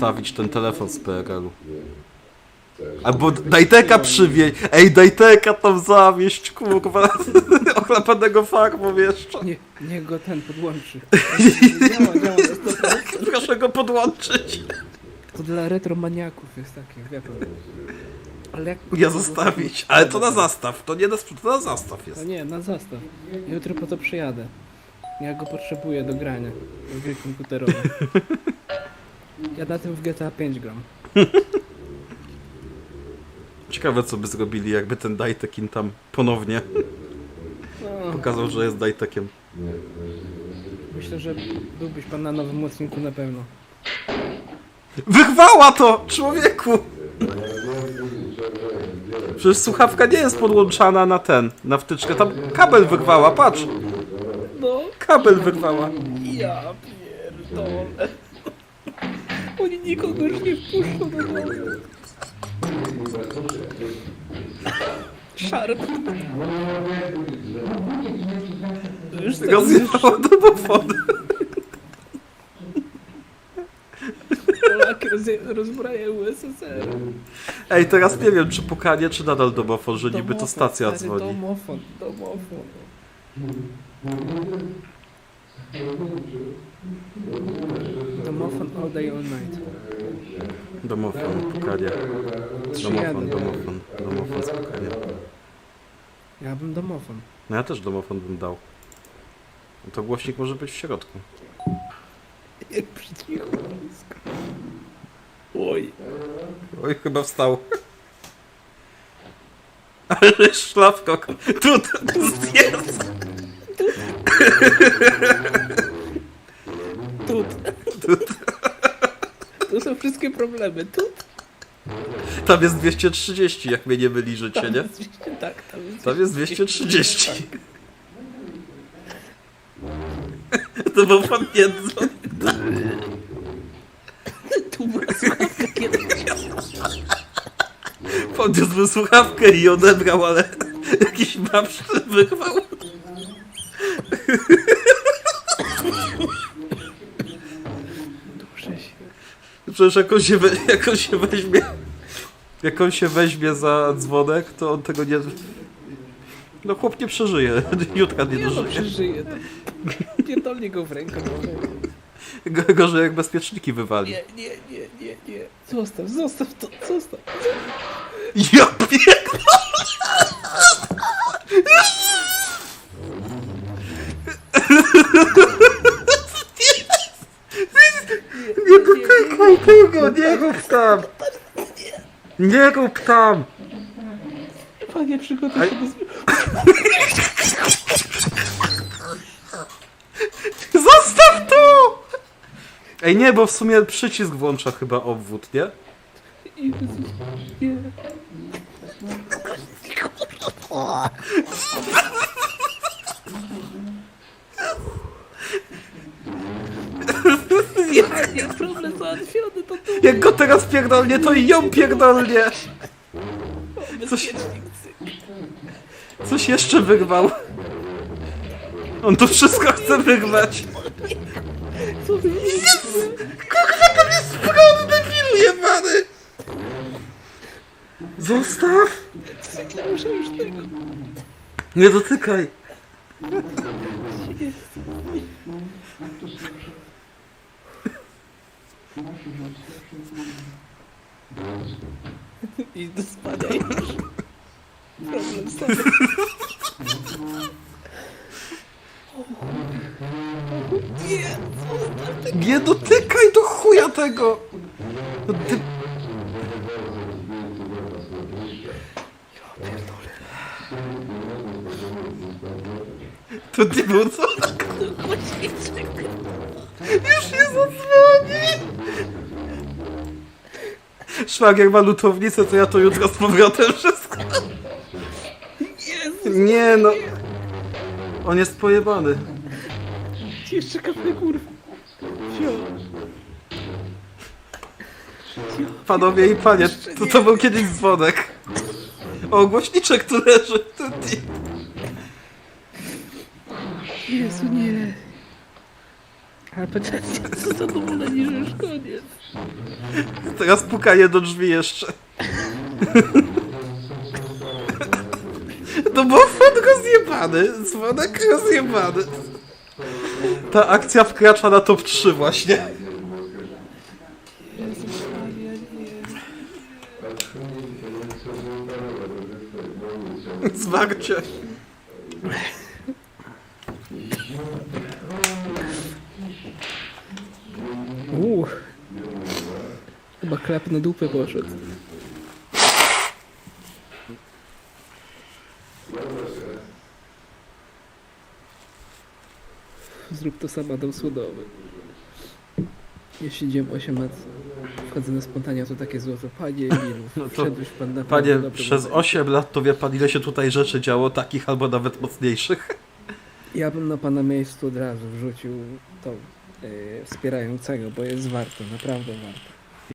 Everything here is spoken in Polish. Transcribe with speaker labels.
Speaker 1: zostawić ten telefon z PRL-u. Albo Dajteka przywieź. Ej, Dajteka tam zawieść, kurwa. Ochlapanego farbą jeszcze.
Speaker 2: Nie, niech go ten podłączy. Działa, działa, to,
Speaker 1: Proszę go podłączyć.
Speaker 2: to dla retromaniaków jest takie, wie pan. Ale jak...
Speaker 1: Ja zostawić. Ale to na zastaw. To nie na sprzęt, to na zastaw
Speaker 2: No
Speaker 1: jest.
Speaker 2: nie, na zastaw. Jutro po to przyjadę. Ja go potrzebuję do grania. Do gry komputerowej. Ja na tym w GTA 5 gram.
Speaker 1: Ciekawe co by zrobili, jakby ten Dajtekin tam ponownie
Speaker 2: No,
Speaker 1: pokazał, że jest Dajtekiem.
Speaker 2: myślę, że byłbyś pan na nowym odcinku na pewno.
Speaker 1: Wyrwała to! Człowieku! Przecież słuchawka nie jest podłączana na ten, na wtyczkę. Tam kabel wyrwała, patrz!
Speaker 2: No,
Speaker 1: Kabel wyrwała.
Speaker 2: ja pierdolę. Nikogo już nie wpuszczą do domu. Szarp. Już co, już
Speaker 1: Rozjechała domofon.
Speaker 2: Polaki roz- rozbrajają USSR.
Speaker 1: Ej, teraz nie wiem, czy pukanie, czy nadal domofon, że niby to
Speaker 2: Domofon,
Speaker 1: stacja
Speaker 2: stary,
Speaker 1: dzwoni.
Speaker 2: Domofon, domofon. Domofon all day, all night.
Speaker 1: Domofon, pukanie. Domofon, domofon, domofon, spokojnie.
Speaker 2: Ja bym domofon.
Speaker 1: No ja też domofon bym dał. No To głośnik może być w środku.
Speaker 2: Jak przycichło blisko. Oj.
Speaker 1: Oj, chyba wstał. Ale szlafko. Tu, tu jest.
Speaker 2: Problemy. Tut.
Speaker 1: Tam jest 230, jak mnie nie myli życie, nie?
Speaker 2: Tak, tam jest.
Speaker 1: Tam jest 230. To był pan nie dzwoni.
Speaker 2: Tu była słuchawka kiedyś.
Speaker 1: Słuchawkę i odebrał, ale jakiś babsz wyrwał. Przecież jak on się, we, jak on się weźmie jak on się weźmie za dzwonek, to on tego nie... No chłop nie przeżyje, jutra nie
Speaker 2: Nie no,
Speaker 1: dożyje.
Speaker 2: przeżyje to. Pierdolnie go w rękę.
Speaker 1: Go- Gorzej jak bezpieczniki wywali.
Speaker 2: Nie, nie, nie, nie, nie. Zostaw, zostaw to, zostaw.
Speaker 1: Ja pierdolę! Nie dotykaj tego, nie rób tam! Nie rób tam!
Speaker 2: Panie, przygotuj się do zmi-
Speaker 1: Zostaw to! Ej, nie, bo w sumie przycisk włącza chyba obwód, nie?
Speaker 2: Jezus, nie. Ja nie, problem załatwiony, tu
Speaker 1: Jak go teraz pierdolnie, to i ją pierdolnie!
Speaker 2: bezpiecznik.
Speaker 1: Coś jeszcze wyrwał. On to wszystko chce wyrwać.
Speaker 2: Co ty
Speaker 1: Kurwa, to jest sprawy debilu jebany! Zostaw!
Speaker 2: Muszę już tego.
Speaker 1: Nie dotykaj!
Speaker 2: Idź do spania już. Problem sam. Nie,
Speaker 1: Nie dotykaj do chuja tego! No ty... To nie był co? Już się zadzwoni! Szwagier ma lutownicę, to ja to jutro z powrotem wszystko.
Speaker 2: Jezu,
Speaker 1: Nie no. On jest pojebany.
Speaker 2: jeszcze kawę kurwa.
Speaker 1: Panowie i panie, to, to był kiedyś dzwonek. O, głośniczek tu leży. To ty.
Speaker 2: Jezu, nie. Ale poczekaj, co zadowoleni, że już koniec.
Speaker 1: Teraz pukanie do drzwi jeszcze. No bo dzwon rozjebany, dzwonek rozjebany. Ta akcja wkracza na top 3 właśnie. Zwarcie.
Speaker 2: Chyba klep na dupę poszedł. Zrób to sama dom słodowy. Jeśli dziem 8 lat wchodzę na spontania, to takie złoto. Panie Emilu,
Speaker 1: No to,
Speaker 2: wszedłeś pan naprawdę
Speaker 1: Panie, przez
Speaker 2: momencie.
Speaker 1: 8 lat to wie pan ile się tutaj rzeczy działo, takich albo nawet mocniejszych.
Speaker 2: Ja bym na pana miejscu od razu wrzucił to yy, wspierającego, bo jest warto, naprawdę warto.